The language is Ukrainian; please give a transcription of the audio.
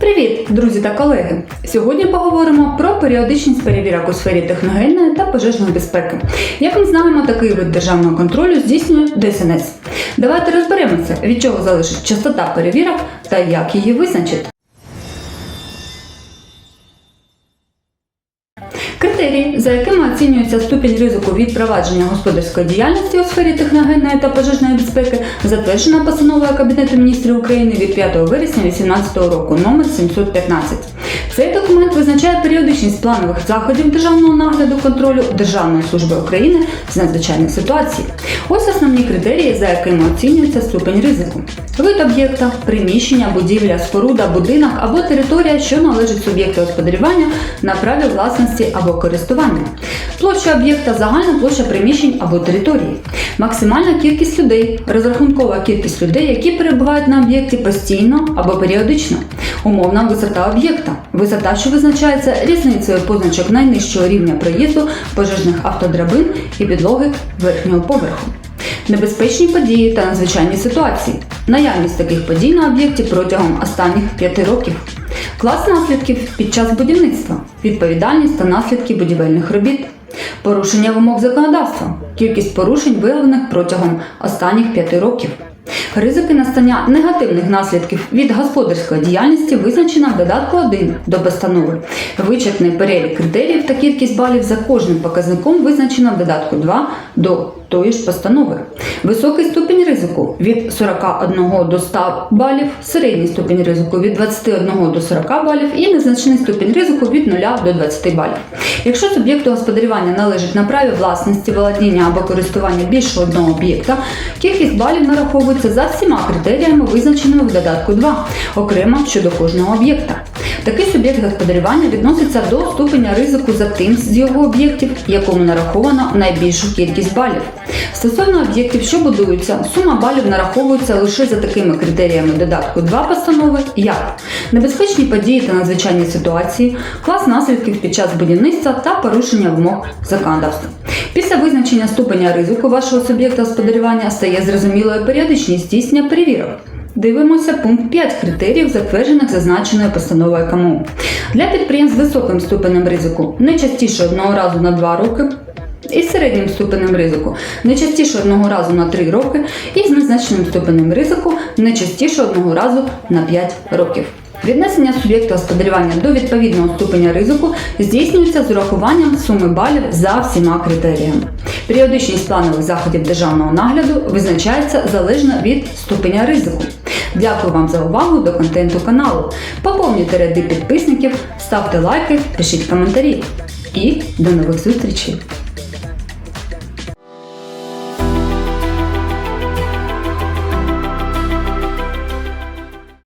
Привіт, друзі та колеги! Сьогодні поговоримо про періодичність перевірок у сфері техногенної та пожежної безпеки. Як ми знаємо, такий вид державного контролю здійснює ДСНС. Давайте розберемося, від чого залежить частота перевірок та як її визначити. Критерії, за якими оцінюється ступінь ризику від провадження господарської діяльності у сфері техногенної та пожежної безпеки, затверджена постановою Кабінету міністрів України від 5 вересня 2018 року номер 715. Цей документ визначає періодичність планових заходів державного нагляду контролю Державної служби України з надзвичайних ситуацій. Ось основні критерії, за якими оцінюється ступень ризику. Вид об'єкта, приміщення, будівля, споруда, будинок або територія, що належить суб'єкту господарювання на праві власності або користування. Площа об'єкта, загальна площа приміщень або території. Максимальна кількість людей, розрахункова кількість людей, які перебувають на об'єкті постійно або періодично. Умовна висота об'єкта. Що визначається різницею позначок найнижчого рівня проїзду пожежних автодрабин і підлоги верхнього поверху. Небезпечні події та надзвичайні ситуації. Наявність таких подій на об'єкті протягом останніх 5 років. Клас наслідків під час будівництва. Відповідальність та наслідки будівельних робіт. Порушення вимог законодавства. Кількість порушень виявлених протягом останніх 5 років. Ризики настання негативних наслідків від господарської діяльності визначена в додатку 1 до постанови. Вичерпний перелік критеріїв та кількість балів за кожним показником визначено в додатку 2 до тої ж постанови. Високий ступінь ризику від 41 до 100 балів, середній ступінь ризику від 21 до 40 балів і незначний ступінь ризику від 0 до 20 балів. Якщо суб'єкту господарювання належить на праві власності, володіння або користування більше одного об'єкта, кількість балів нараховується за всіма критеріями, визначеними в додатку 2, окремо щодо кожного об'єкта. Такий суб'єкт господарювання відноситься до ступеня ризику за тим з його об'єктів, якому нараховано найбільшу кількість балів. Стосовно об'єктів, що будуються, сума балів нараховується лише за такими критеріями додатку 2 постанови, як небезпечні події та надзвичайні ситуації, клас наслідків під час будівництва та порушення вимог законодавства. Після визначення ступеня ризику вашого суб'єкта господарювання стає зрозумілою періодичність здійснення перевірок. Дивимося пункт 5 критеріїв, затверджених зазначеною постановою КМУ. Для підприємств з високим ступенем ризику не частіше одного разу на 2 роки. Із середнім ступенем ризику не частіше одного разу на 3 роки, і з незначним ступенем ризику не частіше одного разу на 5 років. Віднесення суб'єкта господарювання до відповідного ступеня ризику здійснюється з урахуванням суми балів за всіма критеріями. Періодичність планових заходів державного нагляду визначається залежно від ступеня ризику. Дякую вам за увагу до контенту каналу. Поповнюйте ряди підписників, ставте лайки, пишіть коментарі. І до нових зустрічей!